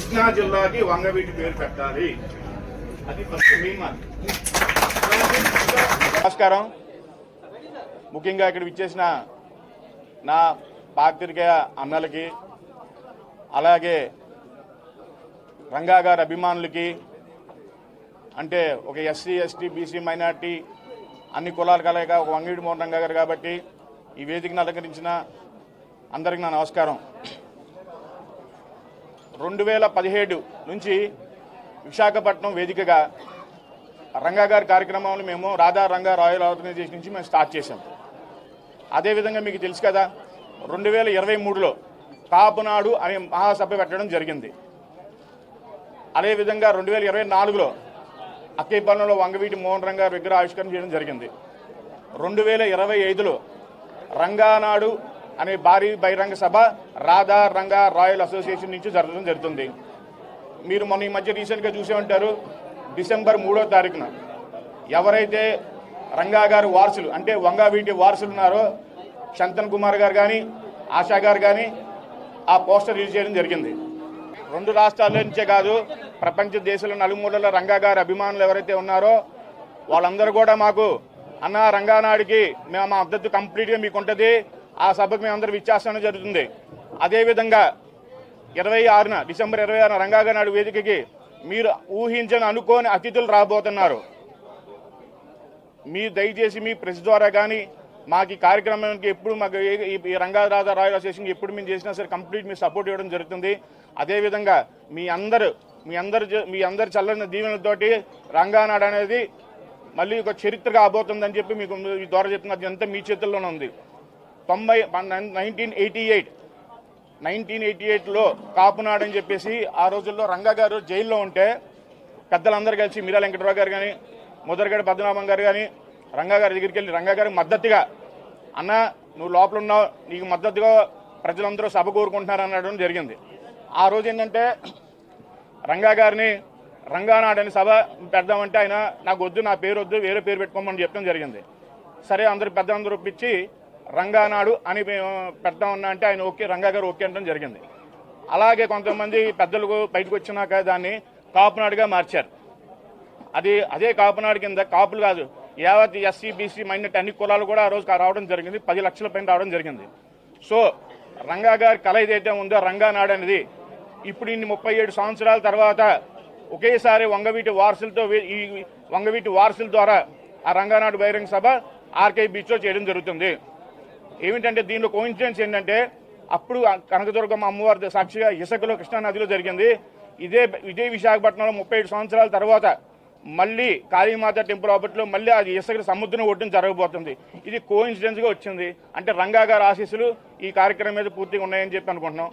కృష్ణా జిల్లాకి వంగవీటి పేరు పెట్టాలి. అది ఫస్ట్ నమస్కారం. ముఖ్యంగా ఇక్కడ విచ్చేసిన నా పాత్రికేయ అన్నలకి అలాగే రంగా గారి అభిమానులకి అంటే ఒక ఎస్సీ ఎస్టీ బీసీ మైనార్టీ అన్ని కులాలు కలయిక ఒక వంగిడి మోహన్ రంగా గారు కాబట్టి ఈ వేదికను అలంకరించిన అందరికీ నా నమస్కారం. రెండు వేల పదిహేడు నుంచి విశాఖపట్నం వేదికగా రంగా గారి కార్యక్రమాలు మేము రాధా రంగా రాయల్ ఆర్గనైజేషన్ నుంచి మేము స్టార్ట్ చేసాం అదేవిధంగా మీకు తెలుసు కదా రెండు వేల ఇరవై మూడులో కాపునాడు అనే మహాసభ పెట్టడం జరిగింది. అదేవిధంగా రెండు వేల ఇరవై నాలుగులో అక్కేపాలెంలో వంగవీటి మోహన్ రంగా విగ్రహ ఆవిష్కరణ చేయడం జరిగింది. రెండు వేల ఇరవై ఐదులో రంగానాడు అనే భారీ బహిరంగ సభ రాధా రంగా రాయల్ అసోసియేషన్ నుంచి జరగడం జరుగుతుంది. మీరు మొన్న ఈ మధ్య రీసెంట్గా చూసే ఉంటారు డిసెంబర్ మూడో తారీఖున ఎవరైతే రంగా గారు వారసులు అంటే వంగావీటి వారసులు ఉన్నారో శంతన్ కుమార్ గారు కానీ ఆశా గారు కానీ ఆ పోస్టర్ రిలీజ్ చేయడం జరిగింది. రెండు రాష్ట్రాల నుంచే కాదు ప్రపంచ దేశాల నలుమూలల రంగా గారి అభిమానులు ఎవరైతే ఉన్నారో వాళ్ళందరూ కూడా మాకు అన్న రంగానాడికి మేము మా మద్దతు కంప్లీట్గా మీకు ఉంటుంది ఆ సభకు మేము అందరూ విచ్చేస్తాను జరుగుతుంది. అదేవిధంగా ఇరవై ఆరున డిసెంబర్ ఇరవై ఆరున రంగాగా నాడు వేదికకి మీరు ఊహించని అనుకోని అతిథులు రాబోతున్నారు. మీ దయచేసి మీ ప్రెస్ ద్వారా కానీ మాకు ఈ కార్యక్రమానికి ఎప్పుడు మాకు ఈ- రంగారాధ రాయల్ అసోసియేషన్ ఎప్పుడు మేము చేసినా సరే కంప్లీట్ మీ సపోర్ట్ ఇవ్వడం జరుగుతుంది. అదేవిధంగా మీ అందరు మీ అందరు మీ అందరు చల్లని దీవెనలతోటి రంగానాడు అనేది మళ్ళీ ఒక చరిత్ర కాబోతుందని చెప్పి మీకు ద్వారా చెప్తున్నది అంతా మీ చేతుల్లోనే ఉంది. తొంభై nineteen eighty eight nineteen eighty ఎయిట్లో కాపునాడు అని చెప్పేసి ఆ రోజుల్లో రంగా గారు జైల్లో ఉంటే పెద్దలందరూ కలిసి మీరా వెంకటరావు గారు కానీ ముదరగడ పద్మనాభం గారు కానీ రంగా గారి దగ్గరికి వెళ్ళి రంగా గారికి మద్దతుగా అన్న నువ్వు లోపల ఉన్నావు నీకు మద్దతుగా ప్రజలందరూ సభ కోరుకుంటున్నారు అనడం జరిగింది. ఆ రోజు ఏంటంటే రంగా గారిని రంగానాడని సభ పెడదామంటే ఆయన నాకు వద్దు నా పేరు వద్దు వేరే పేరు పెట్టుకోమని చెప్పడం జరిగింది. సరే అందరు పెద్దలందరూ ఒప్పించి రంగానాడు అని మేము పెడదామన్నా అంటే ఆయన ఓకే రంగా గారు ఓకే అనడం జరిగింది. అలాగే కొంతమంది పెద్దలు బయటకు వచ్చినాక దాన్ని కాపునాడుగా మార్చారు. అది అదే కాపునాడు కింద కాపులు కాదు యావత్ ఎస్సీ బీసీ మైనట్ అన్ని కులాలు కూడా ఆ రోజు రావడం జరిగింది పది లక్షల పైన రావడం జరిగింది. సో రంగా గారి కళ ఏదైతే ఉందో రంగానాడు అనేది ఇప్పుడు ఇన్ని ముప్పై ఏడు సంవత్సరాల తర్వాత ఒకేసారి వంగవీటి వారసులతో ఈ వంగవీటి వారసుల ద్వారా ఆ రంగానాడు బహిరంగ సభ ఆర్కే బీచ్లో చేయడం జరుగుతుంది. ఏమిటంటే దీనిలో కోయిన్సిడెన్స్ ఏంటంటే అప్పుడు కనకదుర్గమ్మ అమ్మవారి సాక్షిగా ఇసుకలో కృష్ణానదిలో జరిగింది. ఇదే ఇదే విశాఖపట్నంలో ముప్పై సంవత్సరాల తర్వాత మళ్ళీ కాళీమాత టెంపుల్ ఆపట్లో మళ్ళీ అది ఇసుక సముద్రం ఒడ్డున జరగబోతుంది. ఇది కోయిన్సిడెన్స్గా వచ్చింది. అంటే రంగా గారు ఆశీస్సులు ఈ కార్యక్రమం మీద పూర్తిగా ఉన్నాయని చెప్పి అనుకుంటున్నాం.